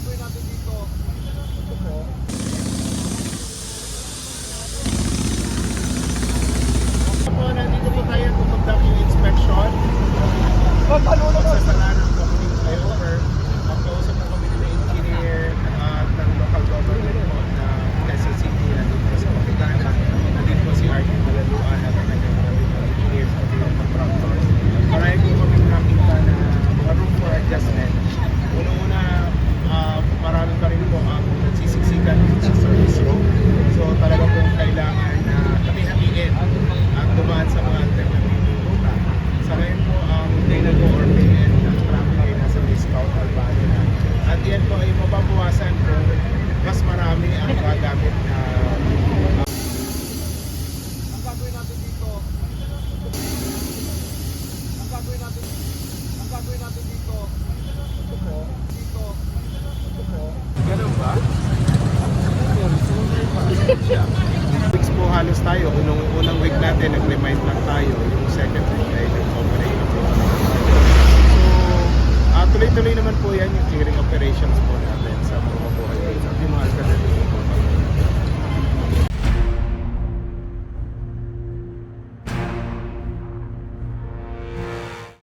gagawin natin dito, ito po. po, nandito po tayo pupunta yung inspection. Pagkalo na Sa sala ng community flyover, magkausap po kami ng engineer at ng local government po na Quezon City nandito po sa Kapitana. Nandito po si Artie Malaluan at ang kanyang mga engineers at yung contractors. Marami po kami nakita na mga room for adjustment. Unang-una, ah, marami pa rin po ang nagsisiksikan sa service road. So talaga po kailangan na hati-hatiin at dumaan sa mga alternative ruta. Sa ngayon po, ang data ko or PN ng traffic ay nasa may Scout Albano na. At yan po ay mababawasan kung mas marami ang gagamit na Ang gagawin natin dito, ang gagawin natin, ang gagawin natin dito, ito po, dito, ito po. Ganun ba? Weeks po halos tayo. Unang, unang week natin, nag-remind lang tayo. Yung second week ay nag-operate na po. So, ah, tuloy-tuloy naman po yan yung clearing operations po natin.